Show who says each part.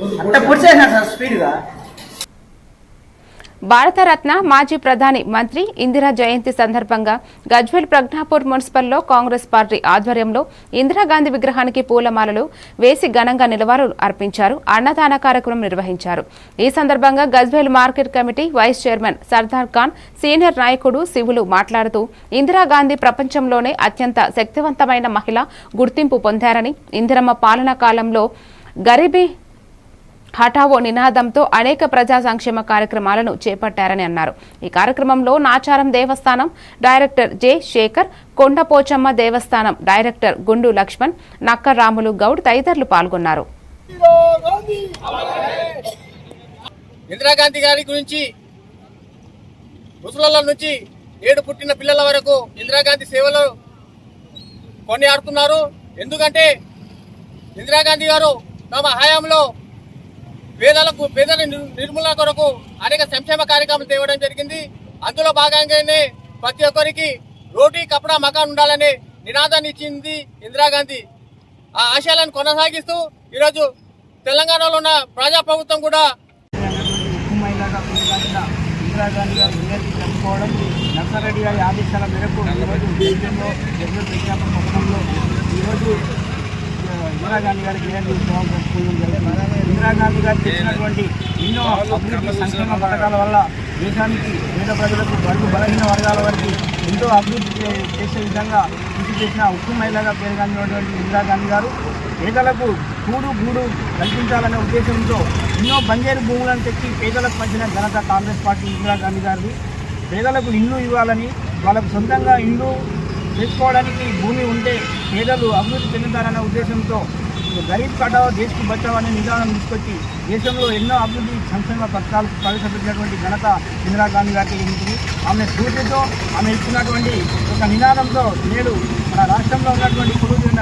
Speaker 1: అంత సార్ స్పీడ్గా.
Speaker 2: భారతరత్న మాజీ ప్రధాని మంత్రి ఇందిరా జయంతి సందర్భంగా గజ్వేల్ ప్రజ్ఞాపూర్ మున్సిపల్లో కాంగ్రెస్ పార్టీ ఆధ్వర్యంలో ఇందిరాగాంధీ విగ్రహానికి పూలమాలలు వేసి ఘనంగా నిలవారు అర్పించారు అన్నదాన కార్యక్రమం నిర్వహించారు. ఈ సందర్భంగా Gajwel market committee vice chairman Sardar Khan senior నాయకుడు శివులు మాట్లాడుతూ ఇందిరాగాంధీ ప్రపంచంలోనే అత్యంత శక్తివంతమైన మహిళ గుర్తింపు పొందారని ఇందిరమ్మ పాలనా కాలంలో గరీబీ హఠావో నినాదంతో అనేక ప్రజా సంక్షేమ కార్యక్రమాలను చేపట్టారని అన్నారు. ఈ కార్యక్రమంలో నాచారం దేవస్థానం డైరెక్టర్ జె శేఖర్ కొండపోచమ్మ దేవస్థానం డైరెక్టర్ గుండు లక్ష్మణ్ నక్క రాములు గౌడ్ తదితరులు పాల్గొన్నారు.
Speaker 3: ఇందిరాగాంధీ గారి గురించి ముసలాల నుంచి ఏడు పుట్టిన పిల్లల వరకు ఇందిరాగాంధీ సేవలు కొనియాడుతున్నారు. ఎందుకంటే ఇందిరాగాంధీ గారు తమ హయాంలో పేదలకు పేదల నిర్మూలన కొరకు అనేక సంక్షేమ కార్యక్రమాలు తేవడం జరిగింది. అందులో భాగంగానే ప్రతి ఒక్కరికి రోటీ కపడా మకాన్ ఉండాలనే నినాదాన్ని ఇచ్చింది ఇందిరాగాంధీ. ఆ ఆశయాలను కొనసాగిస్తూ ఈరోజు తెలంగాణలో ఉన్న ప్రజాప్రభుత్వం కూడా
Speaker 4: ఉక్కుమైలాగా ఇందిరాగాంధీ గారు నివేదిక జరుపుకోవడం నర్సారెడ్డి గారి ఆదేశాల మేరకు ఈరోజు దేశంలో జగన్ విజ్ఞాపన భవనంలో ఈరోజు ఇందిరాగాంధీ గారికి జయంతి జరుగుతుంది ఇందిరాగాంధీ గారు చేసినటువంటి ఎన్నో అభివృద్ధి సంక్షేమ పథకాల వల్ల దేశానికి పేద ప్రజలకు బడుగు బలహీన వర్గాల వరకు ఎంతో అభివృద్ధి చే- చేసే విధంగా కృషి చేసిన ఉక్కు మహిళగా పేరుగాంచినటువంటి ఇందిరాగాంధీ గారు పేదలకు కూడు గూడు కల్పించాలనే ఉద్దేశంతో ఎన్నో బంజేరు భూములను తెచ్చి పేదలకు పంచిన ఘనత కాంగ్రెస్ పార్టీ ఇందిరాగాంధీ గారిది. పేదలకు ఇల్లు ఇవ్వాలని వాళ్ళకు సొంతంగా ఇల్లు తెచ్చుకోవడానికి భూమి ఉంటే పేదలు అభివృద్ధి చెందుతారన్న ఉద్దేశంతో గరీబ్ కటావో దేశకు బచావో అనే నిదానం తీసుకొచ్చి దేశంలో ఎన్నో అభివృద్ధి సంక్షేమ పథకాలు ప్రవేశపెట్టినటువంటి ఘనత ఇందిరాగాంధీ గారికి ఉంది ఆమె స్ఫూర్తితో ఆమె ఇచ్చినటువంటి ఒక నినాదంతో నేడు మన రాష్ట్రంలో ఉన్నటువంటి కొలువుతున్న